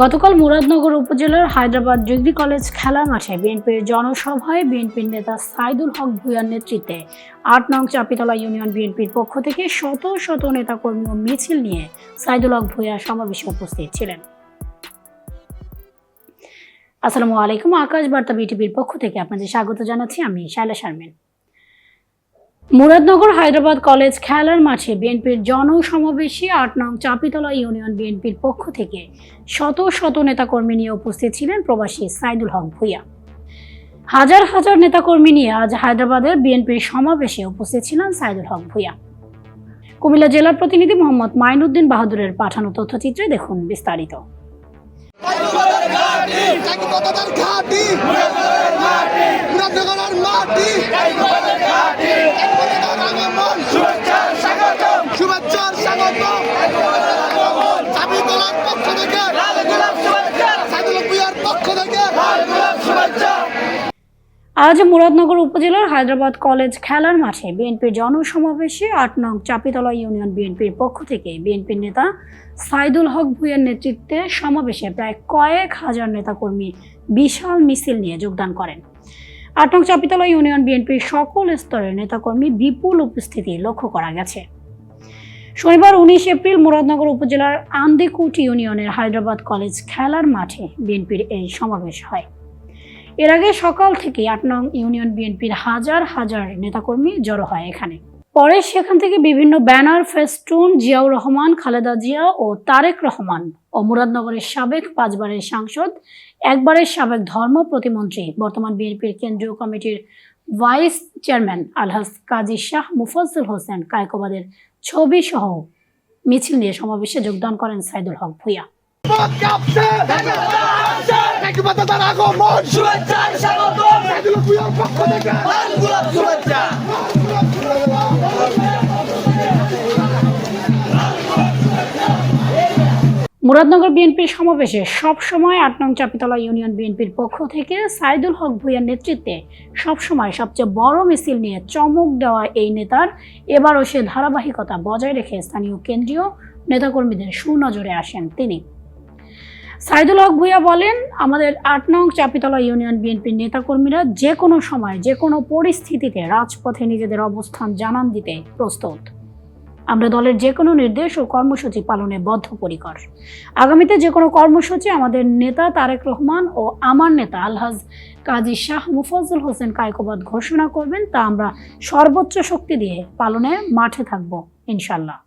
গতকাল মুরাদনগর উপজেলার Hyderabad degree college খেলা মাঠে বিএনপির জনসভায় বিএনপির নেতা সাইদুল হক ভুঁইয়ার নেতৃত্বে আট নং চাপিতলা ইউনিয়ন বিএনপির পক্ষ থেকে শত শত নেতাকর্মী ও মিছিল নিয়ে সাইদুল হক ভুঁইয়া সমাবেশে উপস্থিত ছিলেন। আসসালামু আলাইকুম আকাশ বার্তা বিটিভির পক্ষ থেকে আপনাদের স্বাগত জানাচ্ছি। আমি শাইলা শারমিন। মুরাদনগর হায়দ্রাবাদ কলেজ খেলার মাঠে বিএনপির জনসমাবেশে আট নং চাপিতলা ইউনিয়ন বিএনপির পক্ষ থেকে শত শত নেতাকর্মী নিয়ে উপস্থিত ছিলেন প্রবাসী সাইদুল হক ভুইয়া। হাজার হাজার নেতাকর্মী নিয়ে আজ হায়দ্রাবাদের বিএনপির সমাবেশে উপস্থিত ছিলেন সাইদুল হক ভুইয়া। কুমিল্লা জেলার প্রতিনিধি মোহাম্মদ মাইনুদ্দিন বাহাদুরের পাঠানো তথ্যচিত্রে দেখুন বিস্তারিত। মাটি একতার আগমন শুভেচ্ছার স্বাগতম চাবি তোলার পক্ষ থেকে সাইদুল ভুইয়ার পক্ষ থেকে আজ মুরাদনগর উপজেলার হায়দ্রাবাদ কলেজ খেলার মাঠে বিএনপির জনসমাবেশে আট নং চাপিতলা ইউনিয়ন বিএনপির পক্ষ থেকে বিএনপির নেতা সাইদুল হক ভুঁইয়ার নেতৃত্বে সমাবেশে প্রায় কয়েক হাজার নেতাকর্মী বিশাল মিছিল নিয়ে যোগদান করেন। আট নং চাপিতলা ইউনিয়ন বিএনপির সকল স্তরের নেতাকর্মী বিপুল উপস্থিতি লক্ষ্য করা গেছে। শনিবার উনিশ এপ্রিল মুরাদনগর উপজেলার আন্দিকুট ইউনিয়নের হায়দ্রাবাদ কলেজ খেলার মাঠে বিএনপির এই সমাবেশ হয়। এর আগে সকাল থেকে আট নং ইউনিয়ন বিএনপির হাজার হাজার নেতাকর্মী জড়ো হয় এখানে। পরে সেখান থেকে বিভিন্ন ব্যানার, ফেস্টুন, জিয়াউর রহমান, খালেদা জিয়া ও তারেক রহমান ও মুরাদনগরের সাবেক পাঁচবারের সাংসদ, একবারের সাবেক ধর্ম প্রতিমন্ত্রী, বর্তমান বিএনপির কেন্দ্রীয় কমিটির ভাইস চেয়ারম্যান আলহাজ কাজী শাহ মুফজ্জল হোসেন কায়কোবাদের ছবি সহ মিছিল নিয়ে সমাবেশে যোগদান করেন সাইদুল হক ভুইয়া। আগমন শুভেচ্ছার স্বাগতম সাইদুল ভুইয়ার পক্ষ থেকে লাল গোলাপ শুভেচ্ছা। মুরাদনগর বিএনপির সমাবেশে সবসময় আট নং চাপিতলা ইউনিয়ন বিএনপির পক্ষ থেকে সাইদুল হক ভুইয়ার নেতৃত্বে সবসময় সবচেয়ে বড় মিছিল নিয়ে চমক দেওয়া এই নেতার এবারও সে ধারাবাহিকতা বজায় রেখে স্থানীয় কেন্দ্রীয় নেতাকর্মীদের সুনজরে আসেন তিনি। সাইদুল হক ভুইয়া বলেন, আমাদের আট নং চাপিতলা ইউনিয়ন বিএনপির নেতাকর্মীরা যে কোনো সময়, যে কোনো পরিস্থিতিতে রাজপথে নিজেদের অবস্থান জানান দিতে প্রস্তুত। আমরা দলের যে কোনো নির্দেশ ও কর্মসূচি পালনে বদ্ধপরিকর। আগামীতে যে কোনো কর্মসূচি আমাদের নেতা তারেক রহমান ও আমার নেতা আলহাজ কাজী শাহ মুফজ্জল হোসেন কায়কোবাদ ঘোষণা করবেন। তা আমরা সর্বোচ্চ শক্তি দিয়ে পালনে মাঠে থাকব ইনশাল্লাহ